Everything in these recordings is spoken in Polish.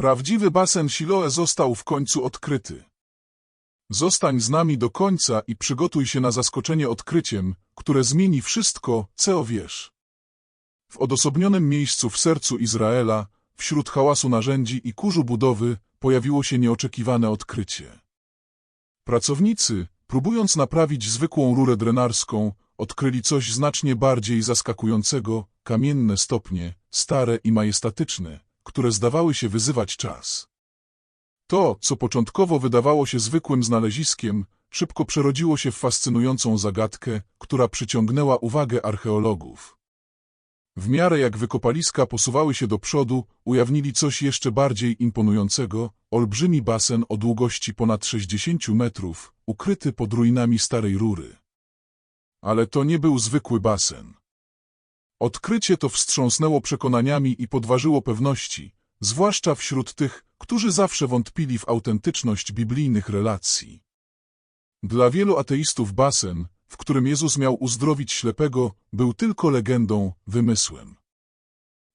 Prawdziwy basen Siloe został w końcu odkryty. Zostań z nami do końca i przygotuj się na zaskoczenie odkryciem, które zmieni wszystko, co wiesz. W odosobnionym miejscu w sercu Izraela, wśród hałasu narzędzi i kurzu budowy, pojawiło się nieoczekiwane odkrycie. Pracownicy, próbując naprawić zwykłą rurę drenarską, odkryli coś znacznie bardziej zaskakującego, kamienne stopnie, stare i majestatyczne, które zdawały się wyzywać czas. To, co początkowo wydawało się zwykłym znaleziskiem, szybko przerodziło się w fascynującą zagadkę, która przyciągnęła uwagę archeologów. W miarę jak wykopaliska posuwały się do przodu, ujawnili coś jeszcze bardziej imponującego, olbrzymi basen o długości ponad 60 metrów, ukryty pod ruinami starej rury. Ale to nie był zwykły basen. Odkrycie to wstrząsnęło przekonaniami i podważyło pewności, zwłaszcza wśród tych, którzy zawsze wątpili w autentyczność biblijnych relacji. Dla wielu ateistów basen, w którym Jezus miał uzdrowić ślepego, był tylko legendą, wymysłem.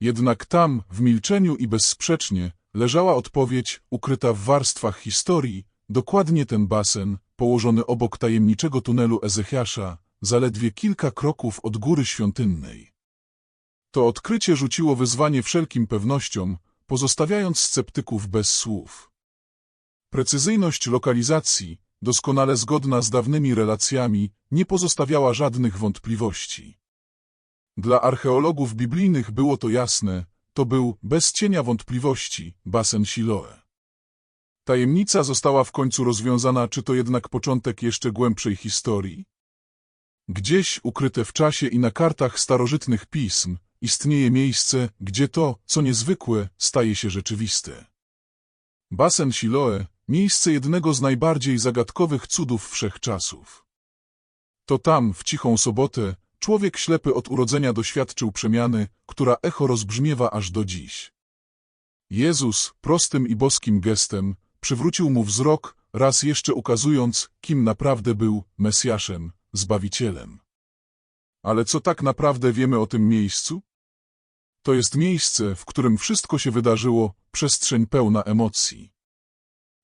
Jednak tam, w milczeniu i bezsprzecznie, leżała odpowiedź, ukryta w warstwach historii, dokładnie ten basen, położony obok tajemniczego tunelu Ezechiasza, zaledwie kilka kroków od góry świątynnej. To odkrycie rzuciło wyzwanie wszelkim pewnościom, pozostawiając sceptyków bez słów. Precyzyjność lokalizacji, doskonale zgodna z dawnymi relacjami, nie pozostawiała żadnych wątpliwości. Dla archeologów biblijnych było to jasne, to był, bez cienia wątpliwości, basen Siloe. Tajemnica została w końcu rozwiązana, czy to jednak początek jeszcze głębszej historii? Gdzieś, ukryte w czasie i na kartach starożytnych pism, istnieje miejsce, gdzie to, co niezwykłe, staje się rzeczywiste. Basen Siloe, miejsce jednego z najbardziej zagadkowych cudów wszechczasów. To tam, w cichą sobotę, człowiek ślepy od urodzenia doświadczył przemiany, która echo rozbrzmiewa aż do dziś. Jezus, prostym i boskim gestem, przywrócił mu wzrok, raz jeszcze ukazując, kim naprawdę był Mesjaszem, Zbawicielem. Ale co tak naprawdę wiemy o tym miejscu? To jest miejsce, w którym wszystko się wydarzyło, przestrzeń pełna emocji.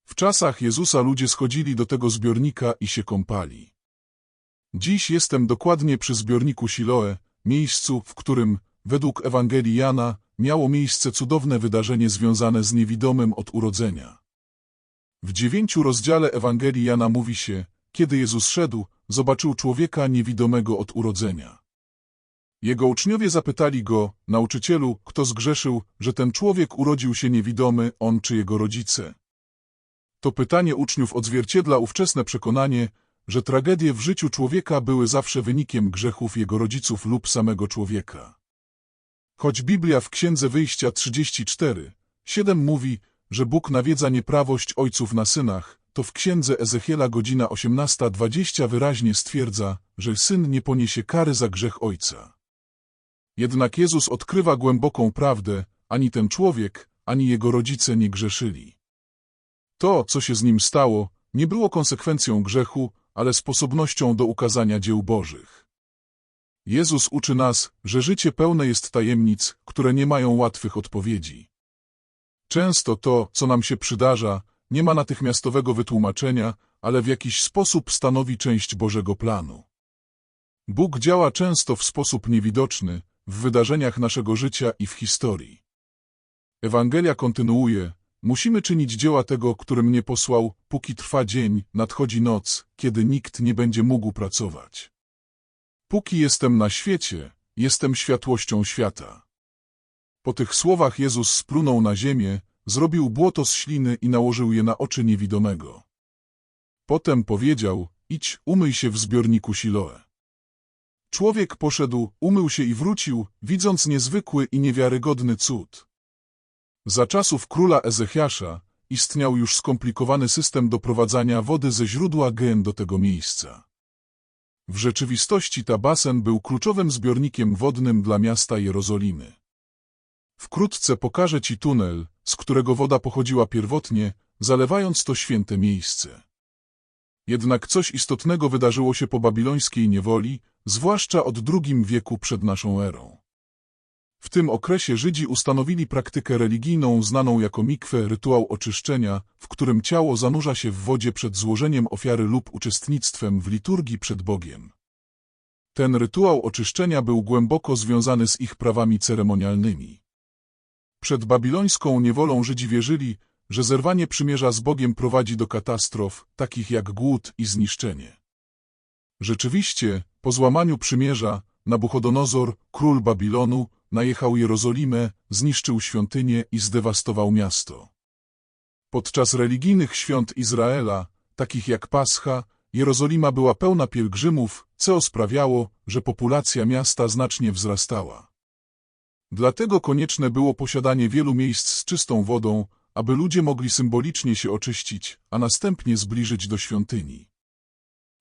W czasach Jezusa ludzie schodzili do tego zbiornika i się kąpali. Dziś jestem dokładnie przy zbiorniku Siloe, miejscu, w którym, według Ewangelii Jana, miało miejsce cudowne wydarzenie związane z niewidomym od urodzenia. W dziewięciu rozdziale Ewangelii Jana mówi się, kiedy Jezus szedł, zobaczył człowieka niewidomego od urodzenia. Jego uczniowie zapytali go, nauczycielu, kto zgrzeszył, że ten człowiek urodził się niewidomy, on czy jego rodzice. To pytanie uczniów odzwierciedla ówczesne przekonanie, że tragedie w życiu człowieka były zawsze wynikiem grzechów jego rodziców lub samego człowieka. Choć Biblia w Księdze Wyjścia 34, 7 mówi, że Bóg nawiedza nieprawość ojców na synach, to w Księdze Ezechiela godzina 18.20 wyraźnie stwierdza, że syn nie poniesie kary za grzech ojca. Jednak Jezus odkrywa głęboką prawdę, ani ten człowiek, ani jego rodzice nie grzeszyli. To, co się z nim stało, nie było konsekwencją grzechu, ale sposobnością do ukazania dzieł Bożych. Jezus uczy nas, że życie pełne jest tajemnic, które nie mają łatwych odpowiedzi. Często to, co nam się przydarza, nie ma natychmiastowego wytłumaczenia, ale w jakiś sposób stanowi część Bożego planu. Bóg działa często w sposób niewidoczny, w wydarzeniach naszego życia i w historii. Ewangelia kontynuuje, musimy czynić dzieła tego, który mnie posłał, póki trwa dzień, nadchodzi noc, kiedy nikt nie będzie mógł pracować. Póki jestem na świecie, jestem światłością świata. Po tych słowach Jezus splunął na ziemię, zrobił błoto z śliny i nałożył je na oczy niewidomego. Potem powiedział, idź, umyj się w zbiorniku Siloe. Człowiek poszedł, umył się i wrócił, widząc niezwykły i niewiarygodny cud. Za czasów króla Ezechiasza istniał już skomplikowany system doprowadzania wody ze źródła gen do tego miejsca. W rzeczywistości ta basen był kluczowym zbiornikiem wodnym dla miasta Jerozolimy. Wkrótce pokażę Ci tunel, z którego woda pochodziła pierwotnie, zalewając to święte miejsce. Jednak coś istotnego wydarzyło się po babilońskiej niewoli, zwłaszcza od II wieku przed naszą erą. W tym okresie Żydzi ustanowili praktykę religijną znaną jako mikwę, rytuał oczyszczenia, w którym ciało zanurza się w wodzie przed złożeniem ofiary lub uczestnictwem w liturgii przed Bogiem. Ten rytuał oczyszczenia był głęboko związany z ich prawami ceremonialnymi. Przed babilońską niewolą Żydzi wierzyli, że zerwanie przymierza z Bogiem prowadzi do katastrof, takich jak głód i zniszczenie. Rzeczywiście, po złamaniu przymierza, Nabuchodonozor, król Babilonu, najechał Jerozolimę, zniszczył świątynię i zdewastował miasto. Podczas religijnych świąt Izraela, takich jak Pascha, Jerozolima była pełna pielgrzymów, co sprawiało, że populacja miasta znacznie wzrastała. Dlatego konieczne było posiadanie wielu miejsc z czystą wodą, aby ludzie mogli symbolicznie się oczyścić, a następnie zbliżyć do świątyni.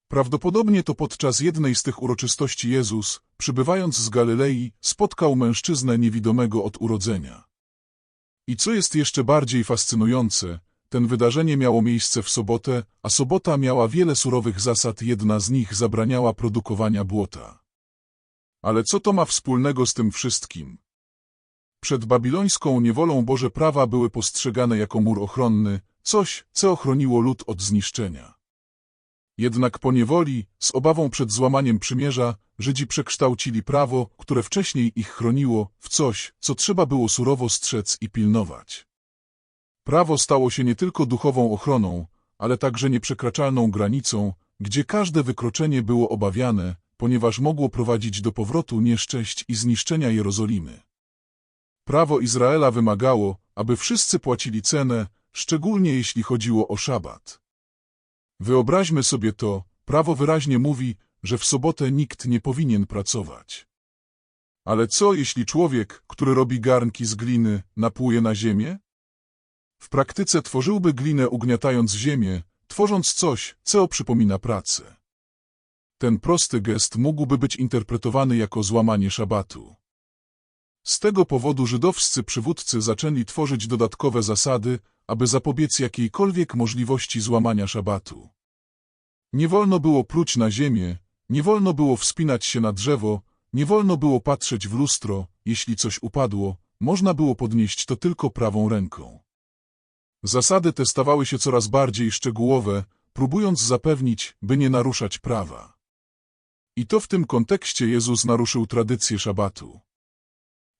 Prawdopodobnie to podczas jednej z tych uroczystości Jezus, przybywając z Galilei, spotkał mężczyznę niewidomego od urodzenia. I co jest jeszcze bardziej fascynujące, ten wydarzenie miało miejsce w sobotę, a sobota miała wiele surowych zasad, jedna z nich zabraniała produkowania błota. Ale co to ma wspólnego z tym wszystkim? Przed babilońską niewolą Boże prawa były postrzegane jako mur ochronny, coś, co ochroniło lud od zniszczenia. Jednak po niewoli, z obawą przed złamaniem przymierza, Żydzi przekształcili prawo, które wcześniej ich chroniło, w coś, co trzeba było surowo strzec i pilnować. Prawo stało się nie tylko duchową ochroną, ale także nieprzekraczalną granicą, gdzie każde wykroczenie było obawiane, ponieważ mogło prowadzić do powrotu nieszczęść i zniszczenia Jerozolimy. Prawo Izraela wymagało, aby wszyscy płacili cenę, szczególnie jeśli chodziło o szabat. Wyobraźmy sobie to, prawo wyraźnie mówi, że w sobotę nikt nie powinien pracować. Ale co jeśli człowiek, który robi garnki z gliny, napłuje na ziemię? W praktyce tworzyłby glinę ugniatając ziemię, tworząc coś, co przypomina pracę. Ten prosty gest mógłby być interpretowany jako złamanie szabatu. Z tego powodu żydowscy przywódcy zaczęli tworzyć dodatkowe zasady, aby zapobiec jakiejkolwiek możliwości złamania szabatu. Nie wolno było pluć na ziemię, nie wolno było wspinać się na drzewo, nie wolno było patrzeć w lustro, jeśli coś upadło, można było podnieść to tylko prawą ręką. Zasady te stawały się coraz bardziej szczegółowe, próbując zapewnić, by nie naruszać prawa. I to w tym kontekście Jezus naruszył tradycję szabatu.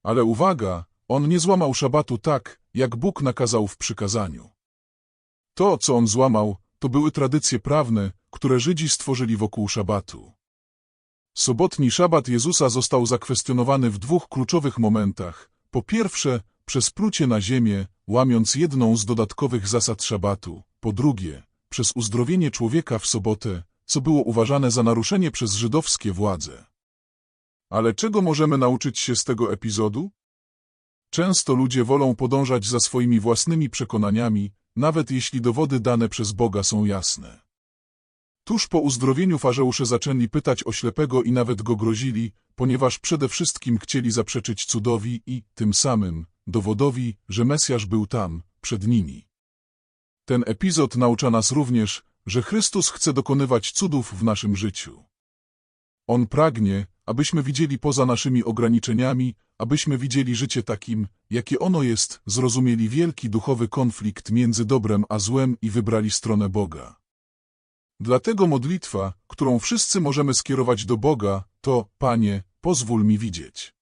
Ale uwaga, on nie złamał szabatu tak, jak Bóg nakazał w przykazaniu. To, co on złamał, to były tradycje prawne, które Żydzi stworzyli wokół szabatu. Sobotni szabat Jezusa został zakwestionowany w dwóch kluczowych momentach. Po pierwsze, przez plucie na ziemię, łamiąc jedną z dodatkowych zasad szabatu. Po drugie, przez uzdrowienie człowieka w sobotę, co było uważane za naruszenie przez żydowskie władze. Ale czego możemy nauczyć się z tego epizodu? Często ludzie wolą podążać za swoimi własnymi przekonaniami, nawet jeśli dowody dane przez Boga są jasne. Tuż po uzdrowieniu farzeusze zaczęli pytać o ślepego i nawet go grozili, ponieważ przede wszystkim chcieli zaprzeczyć cudowi i, tym samym, dowodowi, że Mesjasz był tam, przed nimi. Ten epizod naucza nas również, że Chrystus chce dokonywać cudów w naszym życiu. On pragnie, abyśmy widzieli poza naszymi ograniczeniami, abyśmy widzieli życie takim, jakie ono jest, zrozumieli wielki duchowy konflikt między dobrem a złem i wybrali stronę Boga. Dlatego modlitwa, którą wszyscy możemy skierować do Boga, to, Panie, pozwól mi widzieć.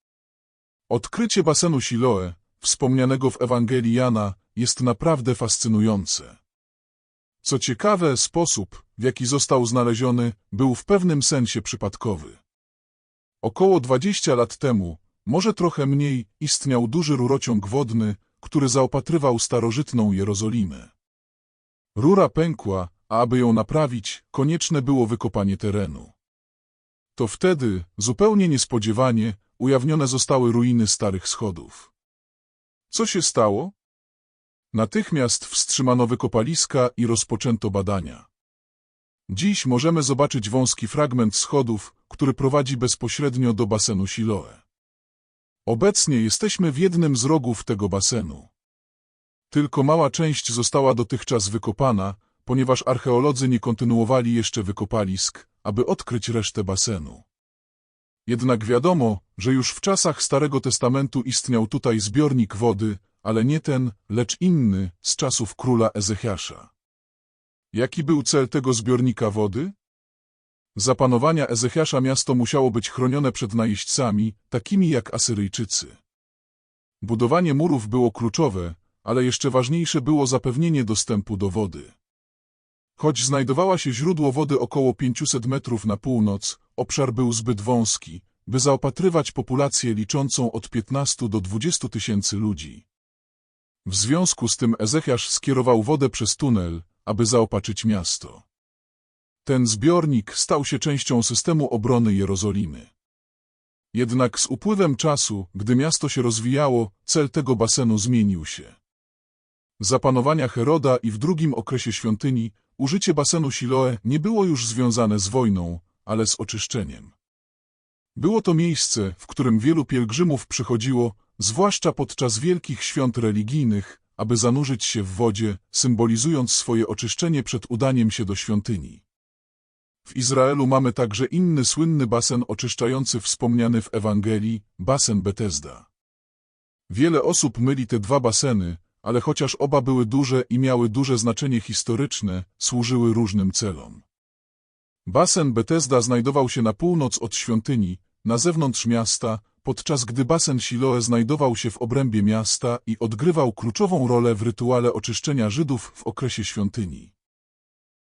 Odkrycie basenu Siloe, wspomnianego w Ewangelii Jana, jest naprawdę fascynujące. Co ciekawe, sposób, w jaki został znaleziony, był w pewnym sensie przypadkowy. Około 20 lat temu, może trochę mniej, istniał duży rurociąg wodny, który zaopatrywał starożytną Jerozolimę. Rura pękła, a aby ją naprawić, konieczne było wykopanie terenu. To wtedy, zupełnie niespodziewanie, ujawnione zostały ruiny starych schodów. Co się stało? Natychmiast wstrzymano wykopaliska i rozpoczęto badania. Dziś możemy zobaczyć wąski fragment schodów, który prowadzi bezpośrednio do basenu Siloe. Obecnie jesteśmy w jednym z rogów tego basenu. Tylko mała część została dotychczas wykopana, ponieważ archeolodzy nie kontynuowali jeszcze wykopalisk, aby odkryć resztę basenu. Jednak wiadomo, że już w czasach Starego Testamentu istniał tutaj zbiornik wody, ale nie ten, lecz inny, z czasów króla Ezechiasza. Jaki był cel tego zbiornika wody? Za panowania Ezechiasza miasto musiało być chronione przed najeźdźcami, takimi jak Asyryjczycy. Budowanie murów było kluczowe, ale jeszcze ważniejsze było zapewnienie dostępu do wody. Choć znajdowała się źródło wody około 500 metrów na północ, obszar był zbyt wąski, by zaopatrywać populację liczącą od 15 do 20 tysięcy ludzi. W związku z tym Ezechiasz skierował wodę przez tunel, aby zaopatrzyć miasto. Ten zbiornik stał się częścią systemu obrony Jerozolimy. Jednak z upływem czasu, gdy miasto się rozwijało, cel tego basenu zmienił się. Za panowania Heroda i w drugim okresie świątyni użycie basenu Siloe nie było już związane z wojną, ale z oczyszczeniem. Było to miejsce, w którym wielu pielgrzymów przychodziło, zwłaszcza podczas wielkich świąt religijnych, aby zanurzyć się w wodzie, symbolizując swoje oczyszczenie przed udaniem się do świątyni. W Izraelu mamy także inny słynny basen oczyszczający wspomniany w Ewangelii, basen Betesda. Wiele osób myli te dwa baseny, ale chociaż oba były duże i miały duże znaczenie historyczne, służyły różnym celom. Basen Betesda znajdował się na północ od świątyni, na zewnątrz miasta, podczas gdy basen Siloe znajdował się w obrębie miasta i odgrywał kluczową rolę w rytuale oczyszczenia Żydów w okresie świątyni.